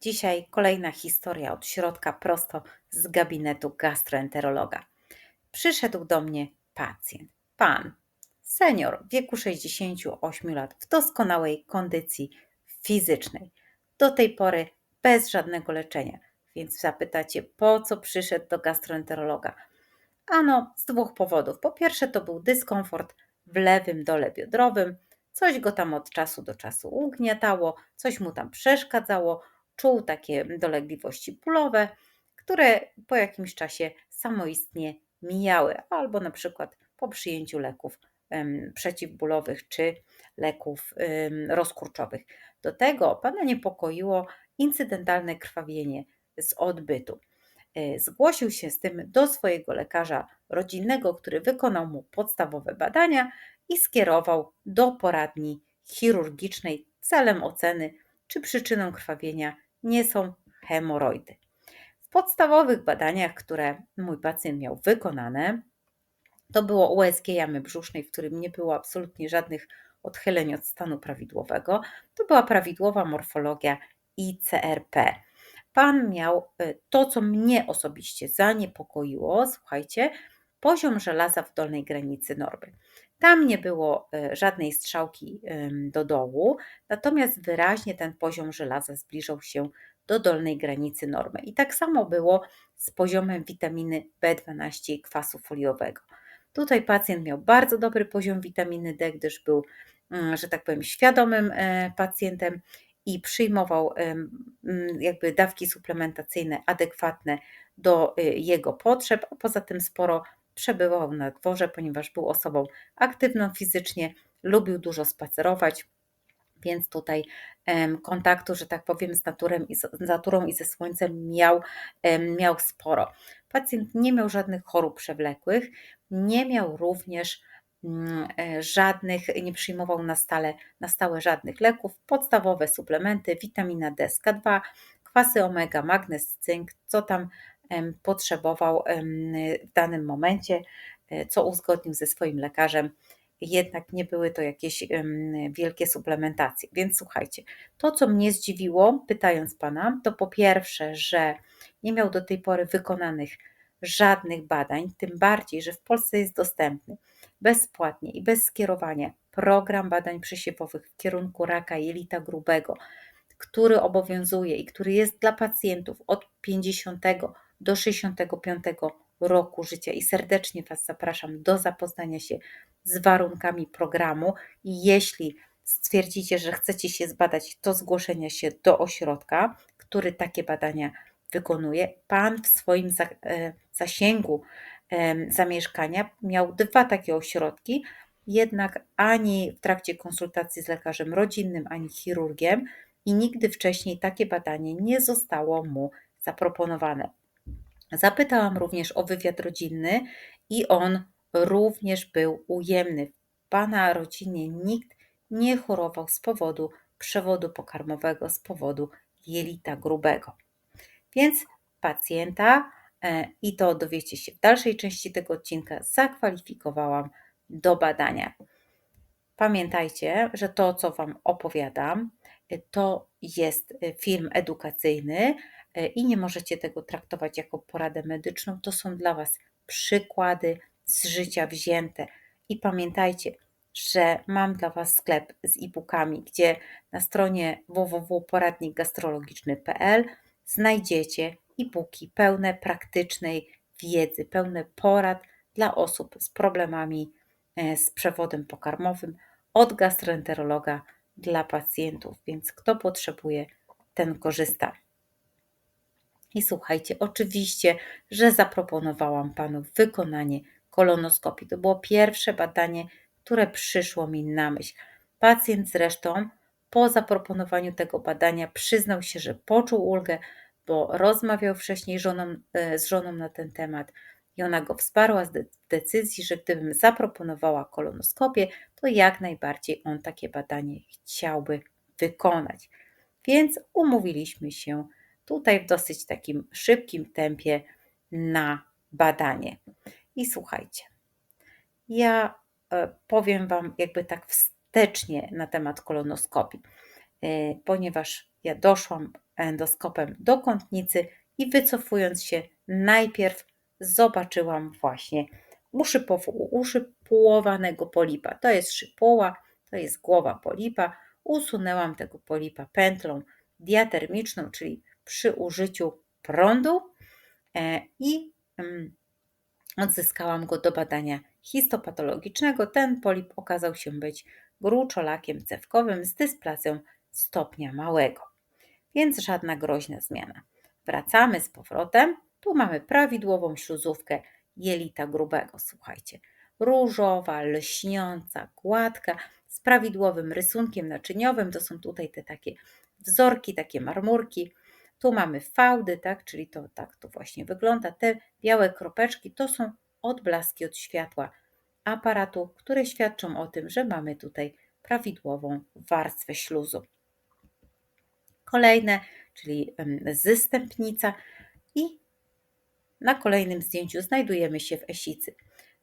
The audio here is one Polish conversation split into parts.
Dzisiaj kolejna historia od środka, prosto z gabinetu gastroenterologa. Przyszedł do mnie pacjent, pan, senior w wieku 68 lat, w doskonałej kondycji fizycznej. Do tej pory bez żadnego leczenia. Więc zapytacie, po co przyszedł do gastroenterologa? Ano, z dwóch powodów. Po pierwsze, to był dyskomfort w lewym dole biodrowym, coś go tam od czasu do czasu ugniatało, coś mu tam przeszkadzało, czuł takie dolegliwości bólowe, które po jakimś czasie samoistnie mijały, albo na przykład po przyjęciu leków przeciwbólowych czy leków rozkurczowych. Do tego pana niepokoiło incydentalne krwawienie z odbytu. E, zgłosił się z tym do swojego lekarza rodzinnego, który wykonał mu podstawowe badania i skierował do poradni chirurgicznej celem oceny, czy przyczyną krwawienia nie są hemoroidy. W podstawowych badaniach, które mój pacjent miał wykonane, to było USG jamy brzusznej, w którym nie było absolutnie żadnych odchyleń od stanu prawidłowego. To była prawidłowa morfologia ICRP. Pan miał y, to, co mnie osobiście zaniepokoiło, słuchajcie, poziom żelaza w dolnej granicy normy. Tam nie było y, żadnej strzałki do dołu, natomiast wyraźnie ten poziom żelaza zbliżał się do dolnej granicy normy. I tak samo było z poziomem witaminy B12 i kwasu foliowego. Tutaj pacjent miał bardzo dobry poziom witaminy D, gdyż był, mm, że tak powiem, świadomym e, pacjentem i przyjmował jakby dawki suplementacyjne adekwatne do y, jego potrzeb, a poza tym sporo przebywał na dworze, ponieważ był osobą aktywną fizycznie, lubił dużo spacerować, więc tutaj kontaktu, że tak powiem, z, naturą i z naturą i ze słońcem miał, miał sporo. Pacjent nie miał żadnych chorób przewlekłych, nie miał również mm, e, żadnych, nie przyjmował na stale, na stałe żadnych leków, podstawowe suplementy, witamina D, SK2, kwasy omega, magnez, cynk, co tam potrzebował w danym momencie, e, co uzgodnił ze swoim lekarzem. Jednak nie były to jakieś wielkie suplementacje. Więc słuchajcie, to co mnie zdziwiło, pytając pana, to po pierwsze, że nie miał do tej pory wykonanych żadnych badań, tym bardziej, że w Polsce jest dostępny bezpłatnie i bez skierowania program badań przesiewowych w kierunku raka jelita grubego, który obowiązuje i który jest dla pacjentów od 50 do 65 roku życia i serdecznie Was zapraszam do zapoznania się z warunkami programu jeśli stwierdzicie, że chcecie się zbadać, to zgłoszenia się do ośrodka, który takie badania wykonuje. Pan w swoim e, zasięgu zamieszkania miał dwa takie ośrodki, jednak ani w trakcie konsultacji z lekarzem rodzinnym, ani chirurgiem i nigdy wcześniej takie badanie nie zostało mu zaproponowane. Zapytałam również o wywiad rodzinny i on również był ujemny. W pana rodzinie nikt nie chorował z powodu przewodu pokarmowego, z powodu jelita grubego. Więc pacjenta, e, i to dowiecie się w dalszej części tego odcinka, zakwalifikowałam do badania. Pamiętajcie, że to, co Wam opowiadam, e, to jest e, film edukacyjny, i nie możecie tego traktować jako poradę medyczną. To są dla Was przykłady z życia wzięte. I pamiętajcie, że mam dla Was sklep z e-bookami, gdzie na stronie www.poradnikgastrologiczny.pl znajdziecie e-booki pełne praktycznej wiedzy, pełne porad dla osób z problemami e, z przewodem pokarmowym od gastroenterologa dla pacjentów. Więc kto potrzebuje, ten korzysta. I słuchajcie, oczywiście, że zaproponowałam panu wykonanie kolonoskopii. To było pierwsze badanie, które przyszło mi na myśl. Pacjent zresztą po zaproponowaniu tego badania przyznał się, że poczuł ulgę, bo rozmawiał wcześniej żoną, e, z żoną na ten temat i ona go wsparła w decyzji, że gdybym zaproponowała kolonoskopię, to jak najbardziej on takie badanie chciałby wykonać. Więc umówiliśmy się tutaj w dosyć takim szybkim tempie na badanie. I słuchajcie, ja e, powiem Wam jakby tak wstecznie na temat kolonoskopii, e, ponieważ ja doszłam endoskopem do kątnicy i wycofując się, najpierw zobaczyłam właśnie uszypułowanego polipa. To jest szypuła, to jest głowa polipa. Usunęłam tego polipa pętlą diatermiczną, czyli przy użyciu prądu e, i mm, odzyskałam go do badania histopatologicznego. Ten polip okazał się być gruczolakiem cewkowym z dysplazją stopnia małego, więc żadna groźna zmiana. Wracamy z powrotem. Tu mamy prawidłową śluzówkę jelita grubego, słuchajcie. Różowa, lśniąca, gładka, z prawidłowym rysunkiem naczyniowym. To są tutaj te takie wzorki, takie marmurki. Tu mamy fałdy, tak, czyli to tak to właśnie wygląda. Te białe kropeczki to są odblaski od światła aparatu, które świadczą o tym, że mamy tutaj prawidłową warstwę śluzu. Kolejne, czyli zystępnica i na kolejnym zdjęciu znajdujemy się w Esicy.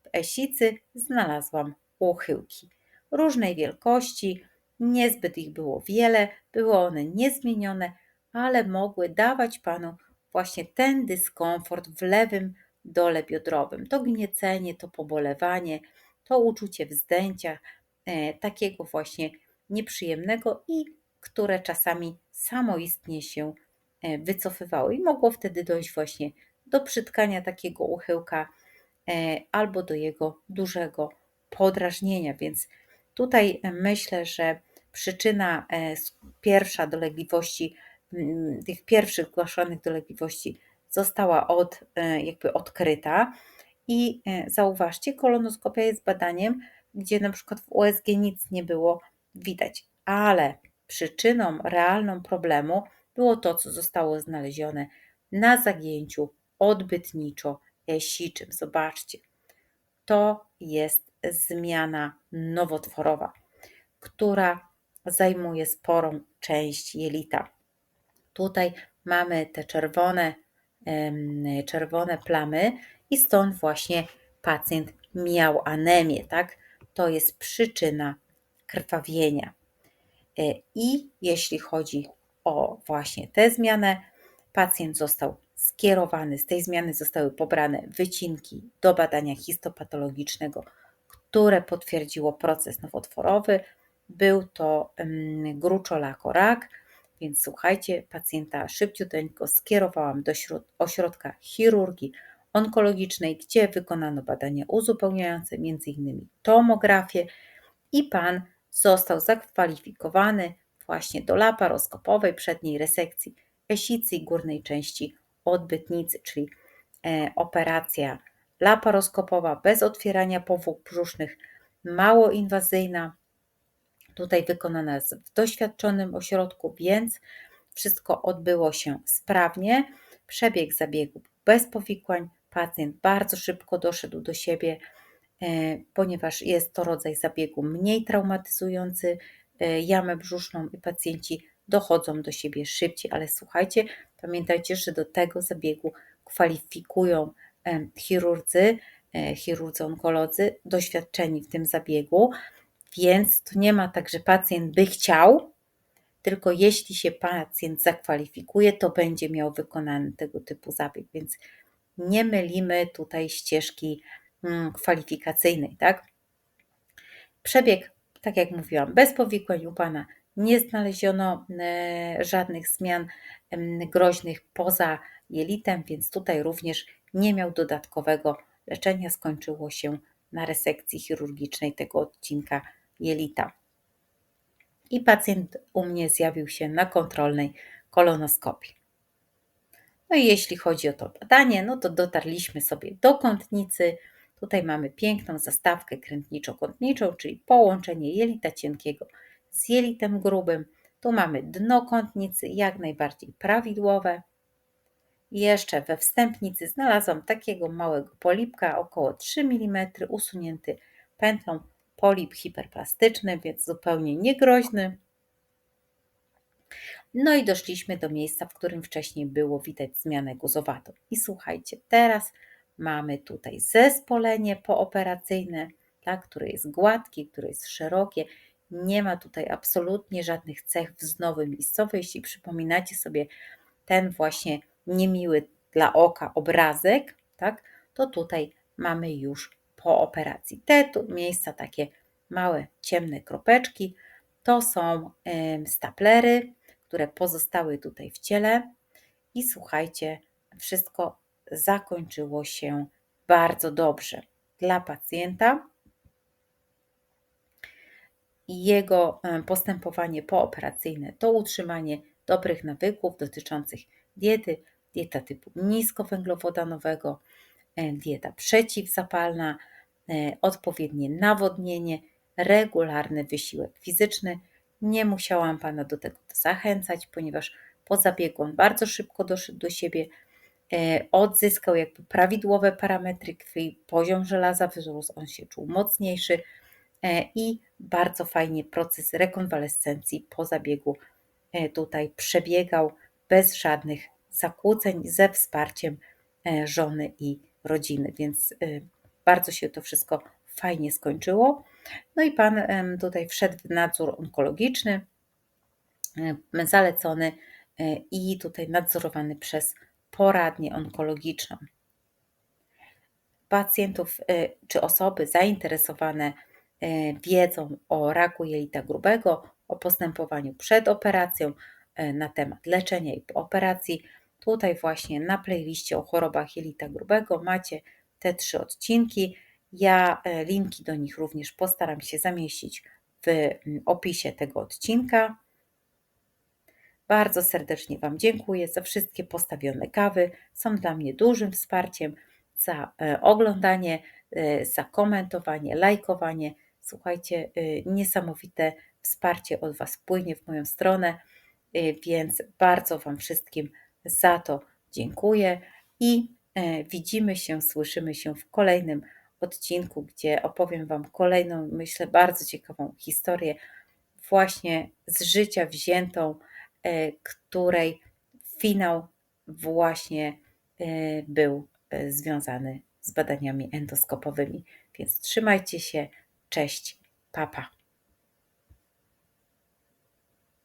W Esicy znalazłam uchyłki różnej wielkości, niezbyt ich było wiele, były one niezmienione, ale mogły dawać Panu właśnie ten dyskomfort w lewym dole biodrowym. To gniecenie, to pobolewanie, to uczucie wzdęcia, e, takiego właśnie nieprzyjemnego i które czasami samoistnie się e, wycofywały i mogło wtedy dojść właśnie do przytkania takiego uchyłka e, albo do jego dużego podrażnienia, więc tutaj myślę, że przyczyna pierwsza dolegliwości, tych pierwszych zgłaszanych dolegliwości została od, jakby odkryta i zauważcie, kolonoskopia jest badaniem, gdzie na przykład w USG nic nie było widać, ale przyczyną realną problemu było to, co zostało znalezione na zagięciu odbytniczo-siczym. Zobaczcie, to jest zmiana nowotworowa, która zajmuje sporą część jelita. Tutaj mamy te czerwone, czerwone plamy i stąd właśnie pacjent miał anemię, tak? To jest przyczyna krwawienia. E, I jeśli chodzi o właśnie tę zmianę, pacjent został skierowany, z tej zmiany zostały pobrane wycinki do badania histopatologicznego, które potwierdziło proces nowotworowy. Był to gruczolakorak, więc słuchajcie, pacjenta szybciuteńko skierowałam do ośrodka chirurgii onkologicznej, gdzie wykonano badania uzupełniające, m.in. tomografię i pan został zakwalifikowany właśnie do laparoskopowej przedniej resekcji esicy i górnej części odbytnicy, czyli e, operacja laparoskopowa bez otwierania powłok brzusznych, mało inwazyjna, tutaj wykonana w doświadczonym ośrodku, więc wszystko odbyło się sprawnie. Przebieg zabiegu bez powikłań, pacjent bardzo szybko doszedł do siebie, e, ponieważ jest to rodzaj zabiegu mniej traumatyzujący e, jamę brzuszną i pacjenci dochodzą do siebie szybciej. Ale słuchajcie, pamiętajcie, że do tego zabiegu kwalifikują e, chirurdzy, chirurdzy onkolodzy doświadczeni w tym zabiegu, więc to nie ma tak, że pacjent by chciał, tylko jeśli się pacjent zakwalifikuje, to będzie miał wykonany tego typu zabieg. Więc nie mylimy tutaj ścieżki mm, kwalifikacyjnej, tak? Przebieg, tak jak mówiłam, bez powikłań u Pana nie znaleziono e, żadnych zmian groźnych poza jelitem, więc tutaj również nie miał dodatkowego leczenia. Skończyło się na resekcji chirurgicznej tego odcinka jelita. I pacjent u mnie zjawił się na kontrolnej kolonoskopii. No i jeśli chodzi o to badanie, no to dotarliśmy sobie do kątnicy. Tutaj mamy piękną zastawkę krętniczo-kątniczą, czyli połączenie jelita cienkiego z jelitem grubym. Tu mamy dno kątnicy, jak najbardziej prawidłowe. Jeszcze we wstępnicy znalazłam takiego małego polipka, około 3 mm, usunięty pętlą polip hiperplastyczny, więc zupełnie niegroźny. No i doszliśmy do miejsca, w którym wcześniej było widać zmianę guzowatą. I słuchajcie, teraz mamy tutaj zespolenie pooperacyjne, tak, które jest gładkie, które jest szerokie Nie ma tutaj absolutnie żadnych cech wznowy miejscowej. Jeśli przypominacie sobie ten właśnie niemiły dla oka obrazek, tak, to tutaj mamy już po operacji. Te tu miejsca takie małe, ciemne kropeczki to są staplery, które pozostały tutaj w ciele. I słuchajcie, wszystko zakończyło się bardzo dobrze dla pacjenta. Jego postępowanie pooperacyjne to utrzymanie dobrych nawyków dotyczących diety, dieta typu niskowęglowodanowego, dieta przeciwzapalna, e, odpowiednie nawodnienie, regularny wysiłek fizyczny. Nie musiałam Pana do tego zachęcać, ponieważ po zabiegu on bardzo szybko doszedł do siebie, e, odzyskał jakby prawidłowe parametry krwi, poziom żelaza wzrósł, on się czuł mocniejszy i bardzo fajnie proces rekonwalescencji po zabiegu tutaj przebiegał bez żadnych zakłóceń, ze wsparciem żony i rodziny, więc bardzo się to wszystko fajnie skończyło. No i pan tutaj wszedł w nadzór onkologiczny, zalecony i tutaj nadzorowany przez poradnię onkologiczną. Pacjentów czy osoby zainteresowane wiedzą o raku jelita grubego, o postępowaniu przed operacją, na temat leczenia i operacji. Tutaj właśnie na playliście o chorobach jelita grubego macie te trzy odcinki. Ja e, linki do nich również postaram się zamieścić w opisie tego odcinka. Bardzo serdecznie Wam dziękuję za wszystkie postawione kawy. Są dla mnie dużym wsparciem za e, oglądanie, e, za komentowanie, lajkowanie. Słuchajcie, niesamowite wsparcie od Was płynie w moją stronę, więc bardzo Wam wszystkim za to dziękuję i widzimy się, słyszymy się w kolejnym odcinku, gdzie opowiem Wam kolejną, myślę, bardzo ciekawą historię, właśnie z życia wziętą, e, której finał właśnie e, był e, związany z badaniami endoskopowymi. Więc trzymajcie się, cześć, papa.